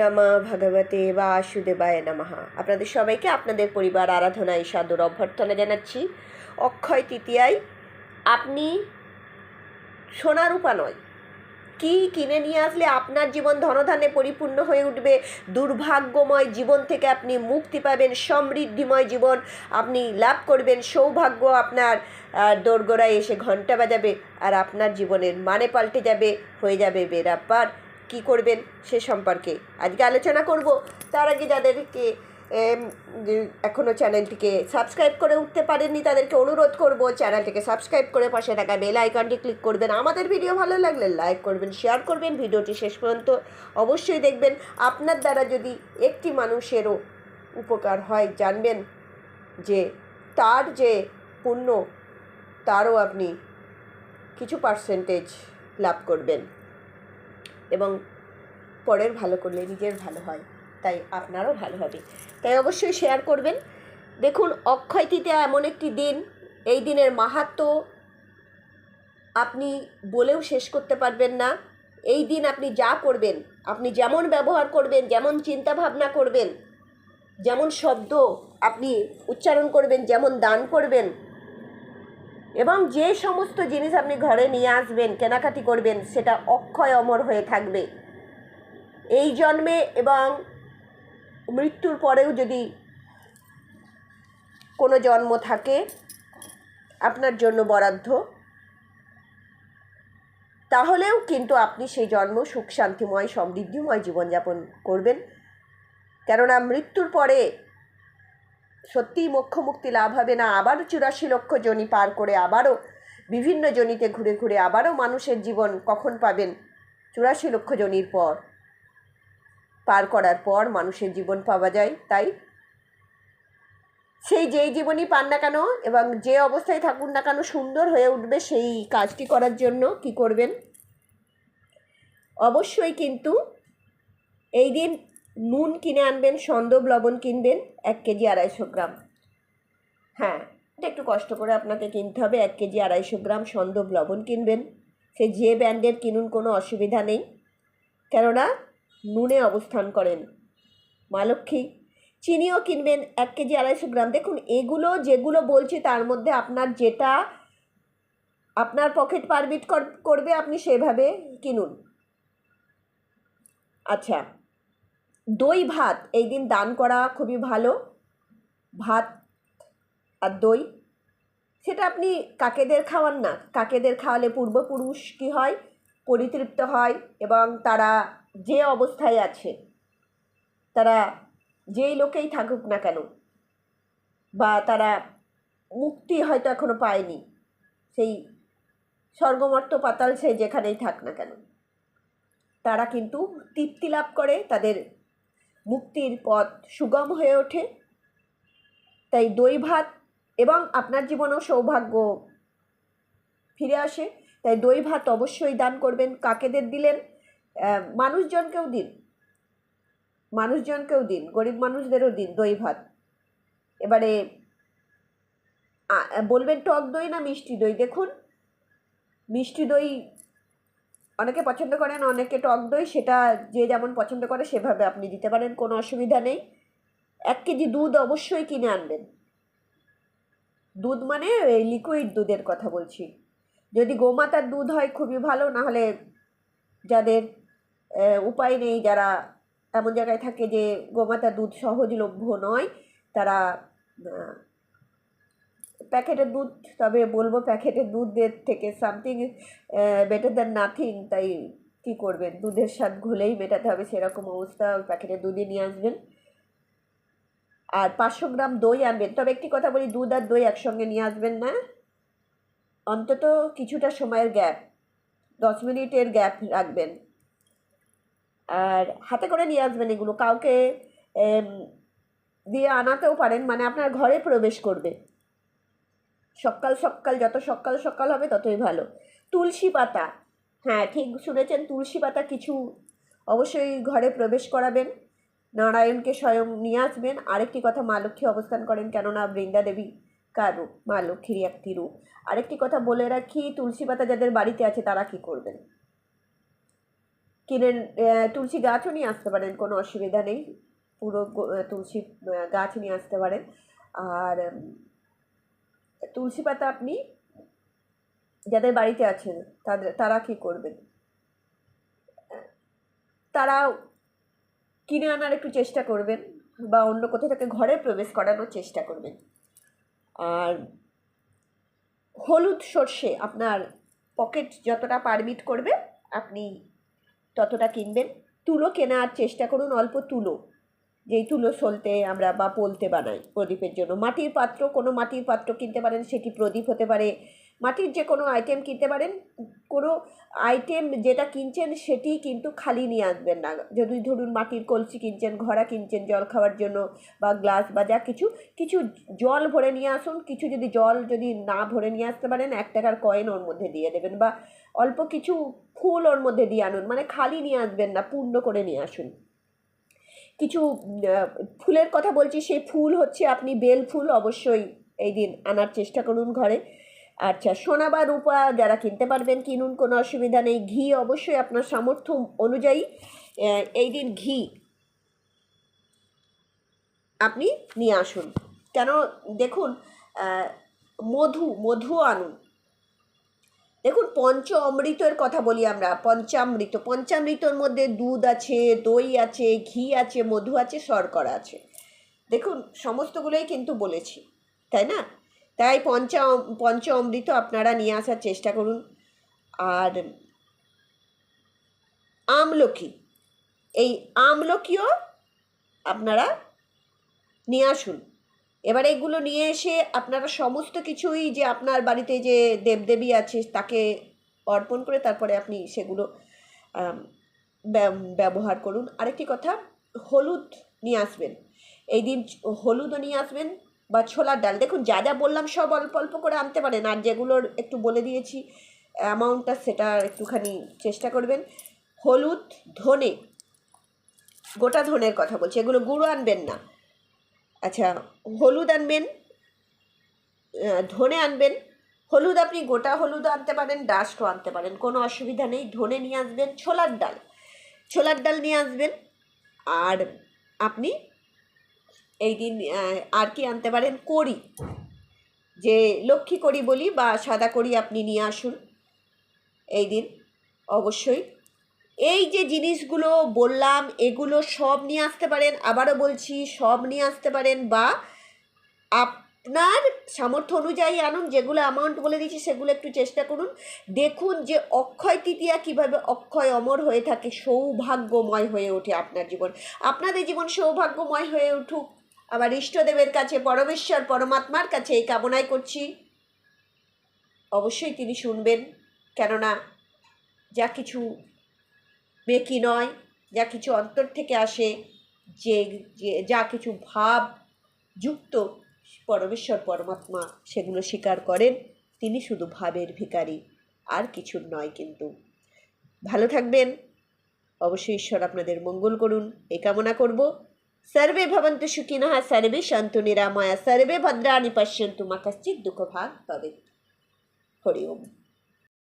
নমা ভগবতে বাসুদেবায় নমঃ। আপনাদের সবাইকে, আপনাদের পরিবার, আরাধনায়, সাদর অভ্যর্থনা জানাচ্ছি। অক্ষয় তৃতীয়ায়, আপনি সোনা রূপা নয়। কি কিনে নিয়ে আসলে আপনার জীবন ধনধানে পরিপূর্ণ হয়ে উঠবে? দুর্ভাগ্যময় জীবন থেকে আপনি মুক্তি পাবেন, সমৃদ্ধিময় জীবন আপনি লাভ করবেন। সৌভাগ্য আপনার দোরগোড়ায় এসে ঘণ্টা বাজাবে আর আপনার জীবনের মানে পাল্টে যাবে, হয়ে যাবে বেরাপার কি করবেন সে সম্পর্কে। আজকে আলোচনা করব। তার আগে যাদেরকে এখনও চ্যানেলটিকে সাবস্ক্রাইব করে উঠতে পারেননি, তাদেরকে অনুরোধ করব, চ্যানেলটিকে সাবস্ক্রাইব করে পাশে থাকা বেল আইকনটি ক্লিক করবেন। আমাদের ভিডিও ভালো লাগলে লাইক করবেন, শেয়ার করবেন, ভিডিওটি শেষ পর্যন্ত অবশ্যই দেখবেন। আপনার দ্বারা যদি একটি মানুষেরও উপকার হয়, জানবেন যে তার যে পুণ্য, তারও আপনি কিছু পার্সেন্টেজ লাভ করবেন। এবং পরের ভালো করলে নিজের ভালো হয়, তাই আপনারও ভালো হবে। তাই অবশ্যই শেয়ার করবেন। দেখুন, অক্ষয় তৃতীয়া এমন একটি দিন, এই দিনের মাহাত্ম আপনি বলেও শেষ করতে পারবেন না। এই দিন আপনি যা করবেন, আপনি যেমন ব্যবহার করবেন, যেমন চিন্তা ভাবনা করবেন, যেমন শব্দ আপনি উচ্চারণ করবেন, যেমন দান করবেন, এবং যে সমস্ত জিনিস আপনি ঘরে নিয়ে আসবেন, কেনাকাটি করবেন, সেটা অক্ষয় অমর হয়ে থাকবে। এই জন্মে এবং মৃত্যুর পরেও যদি কোনো জন্ম থাকে, আপনার জন্য বরাদ্দ, তাহলেও কিন্তু আপনি সেই জন্ম সুখ, শান্তিময়, সমৃদ্ধিময় জীবনযাপন করবেন। কেননা মৃত্যুর পরে সত্যিই মোক্ষ মুক্তি লাভ হবে না। আবারও চুরাশি লক্ষ জনি পার করে আবারও বিভিন্ন জনিতে ঘুরে ঘুরে আবারও মানুষের জীবন কখন পাবেন? চুরাশি লক্ষ জনির পর। পার করার পর মানুষের জীবন পাওয়া যায়, তাই? সেই যেই জীবনই পান না কেন এবং যে অবস্থায় থাকুন না কেন সুন্দর হয়ে উঠবে সেই কাজটি করার জন্য কি করবেন? অবশ্যই কিন্তু এই দিন নুন কিনে আনবেন সন্দব লবণ কিনবেন, এক কেজি আড়াইশো গ্রাম। হ্যাঁ এটা একটু কষ্ট করে আপনাকে কিনতে হবে, এক কেজি আড়াইশো গ্রাম সন্দব লবণ কিনবেন। সে যে ব্র্যান্ডের কিনুন কোনো অসুবিধা নেই। কেননা নুনে অবস্থান করেন। মা লক্ষ্মী, চিনিও কিনবেন এক কেজি আড়াইশো গ্রাম। দেখুন, এগুলো যেগুলো বলছি, তার মধ্যে আপনার যেটা আপনার পকেট পারমিট করবে, আপনি সেভাবে কিনুন। আচ্ছা দই ভাত, এই দিন দান করা খুবই ভালো। ভাত আর দই, সেটা আপনি কাকেদের খাওয়ান না। কাকেদের খাওয়ালে পূর্বপুরুষ কী হয়? পরিতৃপ্ত হয় এবং তারা যে অবস্থায় আছে, তারা যেই লোকেই থাকুক না কেন, বা তারা মুক্তি হয়তো এখনও পায়নি, সেই স্বর্গমর্ত পাতাল সে যেখানেই থাক না কেন, তারা কিন্তু তৃপ্তি লাভ করে, তাদের মুক্তির পথ সুগম হয়ে ওঠে। তাই দই ভাত এবং আপনার জীবনেও সৌভাগ্য ফিরে আসে। তাই দই ভাত অবশ্যই দান করবেন। কাকেদের দিলেন? মানুষজনকেও দিন। মানুষজনকেও দিন, গরিব মানুষদেরও দিন দই ভাত এবারে বলবেন টক দই না মিষ্টি দই? দেখুন, মিষ্টি দই অনেকে পছন্দ করেন, অনেকে টক দই, সেটা যে যেমন পছন্দ করে, সেভাবে আপনি দিতে পারেন, কোনো অসুবিধা নেই। এক কেজি দুধ অবশ্যই কিনে আনবেন। দুধ মানে এই লিকুইড দুধের কথা বলছি। যদি গোমাতার দুধ হয়, খুবই ভালো, নাহলে যাদের উপায় নেই যারা এমন জায়গায় থাকে যে গোমাতার দুধ সহজলভ্য নয়, তারা প্যাকেটের দুধ, তবে বলব প্যাকেটের দুধের থেকে সামথিং বেটার দ্যান নাথিং তাই কী করবেন? দুধের স্বাদ ঘুলেই মেটাতে হবে সেরকম অবস্থা, প্যাকেটের দুধই নিয়ে আসবেন। আর পাঁচশো গ্রাম দই আনবেন। তবে একটি কথা বলি, দুধ আর দই একসঙ্গে নিয়ে আসবেন না। অন্তত কিছুটা সময়ের গ্যাপ দশ মিনিটের গ্যাপ রাখবেন। আর হাতে করে নিয়ে আসবেন এগুলো। কাউকে দিয়ে আনাতেও পারেন মানে আপনার ঘরে প্রবেশ করবে। সকাল সকাল, যত সকাল সকাল হবে ততই ভালো। তুলসী পাতা হ্যাঁ ঠিক শুনেছেন, তুলসী পাতা কিছু অবশ্যই ঘরে প্রবেশ করাবেন। নারায়ণকে স্বয়ং নিয়ে আসবেন। আরেকটি কথা, মা লক্ষ্মী অবস্থান করেন কেননা বৃন্দা দেবী কার, মা লক্ষ্মীর একটি রূপ। আরেকটি কথা বলে রাখি, তুলসী পাতা যাদের বাড়িতে আছে তারা কি করবেন? কিনে তুলসী গাছও নিয়ে আসতে পারেন, কোনো অসুবিধা নেই। পুরো তুলসী গাছ নিয়ে আসতে পারেন। আর তুলসী পাতা আপনি যাদের বাড়িতে আছেন তাদের তারা কি করবেন? তারা কিনে আনার একটু চেষ্টা করবেন, বা অন্য কোথাও থেকে ঘরে প্রবেশ করানোর চেষ্টা করবেন। আর হলুদ সর্ষে আপনার পকেট যতটা পারমিট করবে, আপনি ততটা কিনবেন। তুলো কেনার চেষ্টা করুন অল্প তুলো। যেই তুলো সলতে আমরা বা পোলতে বানাই প্রদীপের জন্য। মাটির পাত্র, কোনো মাটির পাত্র কিনতে পারেন, সেটি প্রদীপ হতে পারে। মাটির যে কোনো আইটেম কিনতে পারেন, কোনো আইটেম যেটা কিনছেন সেটি কিন্তু খালি নিয়ে আসবেন না। যদি ধরুন মাটির কলসি কিনছেন, ঘড়া কিনছেন জল খাওয়ার জন্য বা গ্লাস বা যা কিছু কিছু জল ভরে নিয়ে আসুন, কিছু যদি জল যদি না ভরে নিয়ে আসতে পারেন, এক টাকার কয়েন ওর মধ্যে দিয়ে দেবেন বা অল্প কিছু ফুল ওর মধ্যে দিয়ে আনুন মানে খালি নিয়ে আসবেন না, পূর্ণ করে নিয়ে আসুন। কিছু ফুলের কথা বলছি, সেই ফুল হচ্ছে আপনি বেল ফুল অবশ্যই এই দিন আনার চেষ্টা করুন ঘরে। আচ্ছা সোনা বা রূপা যারা কিনতে পারবেন, কিনুন, কোনো অসুবিধা নেই। ঘি অবশ্যই আপনার সামর্থ্য অনুযায়ী এই দিন ঘি আপনি নিয়ে আসুন। কেন, দেখুন মধু মধু আনুন। দেখুন পঞ্চ অমৃতের কথা বলি আমরা। পঞ্চামৃত, পঞ্চামৃতর মধ্যে দুধ আছে, দই আছে, ঘি আছে, মধু আছে, শর্করা আছে। দেখুন, সমস্তগুলোই কিন্তু বলেছি, তাই না? তাই পঞ্চা পঞ্চ অমৃত আপনারা নিয়ে আসার চেষ্টা করুন। আর আমলকি, এই আমলকিও আপনারা নিয়ে আসুন। এবার এগুলো নিয়ে এসে আপনারা সমস্ত কিছুই যে আপনার বাড়িতে যে দেবদেবী আছে তাকে অর্পণ করে তারপরে আপনি সেগুলো ব্যবহার করুন। আরেকটি কথা, হলুদ নিয়ে আসবেন। এই দিন হলুদও নিয়ে আসবেন বা ছোলার ডাল। দেখুন, যা যা বললাম সব অল্প অল্প করে আনতে পারেন। আর যেগুলোর একটু বলে দিয়েছি, অ্যামাউন্টটা সেটা একটুখানি চেষ্টা করবেন। হলুদ, ধনে, গোটা ধনের কথা বলছি। এগুলো গুঁড়ো আনবেন না। আচ্ছা হলুদ আনবেন ধনে আনবেন। হলুদ আপনি গোটা হলুদও আনতে পারেন, ডাস্টও আনতে পারেন, কোনো অসুবিধা নেই। ধনে নিয়ে আসবেন, ছোলার ডাল। ছোলার ডাল নিয়ে আসবেন। আর আপনি এই দিন আর কি আনতে পারেন? কড়ি। যে লক্ষ্মী কড়ি বলি বা সাদা কড়ি আপনি নিয়ে আসুন। এই দিন অবশ্যই এই যে জিনিসগুলো বললাম, এগুলো সব নিয়ে আসতে পারেন, আবারও বলছি, সব নিয়ে আসতে পারেন বা আপনার সামর্থ্য অনুযায়ী আনুন, যেগুলো অ্যামাউন্ট বলে দিয়েছি সেগুলো একটু চেষ্টা করুন। দেখুন যে অক্ষয় তৃতীয়া কীভাবে অক্ষয় অমর হয়ে থাকে, সৌভাগ্যময় হয়ে ওঠে আপনার জীবন। আপনাদের জীবন সৌভাগ্যময় হয়ে উঠুক। আবার ইষ্টদেবের কাছে, পরমেশ্বর, পরমাত্মার কাছে এই কামনাই করছি। অবশ্যই তিনি শুনবেন, কেননা যা কিছু বেকি নয়, যা কিছু অন্তর থেকে আসে, যে যে কিছু ভাব যুক্ত পরমেশ্বর, পরমাত্মা সেগুলো স্বীকার করেন, তিনি শুধু ভাবের ভিখারি, আর কিছু নয় কিন্তু। ভালো থাকবেন। অবশ্যই ঈশ্বর আপনাদের মঙ্গল করুন। এই কামনা করব। সর্বে ভবন্তু সুখিনঃ, সর্বে শান্তু নিরাময়া, সর্বে ভদ্রাণি পশ্যন্তু মা কশ্চিৎ দুঃখভাগ ভবেৎ হরি ওম।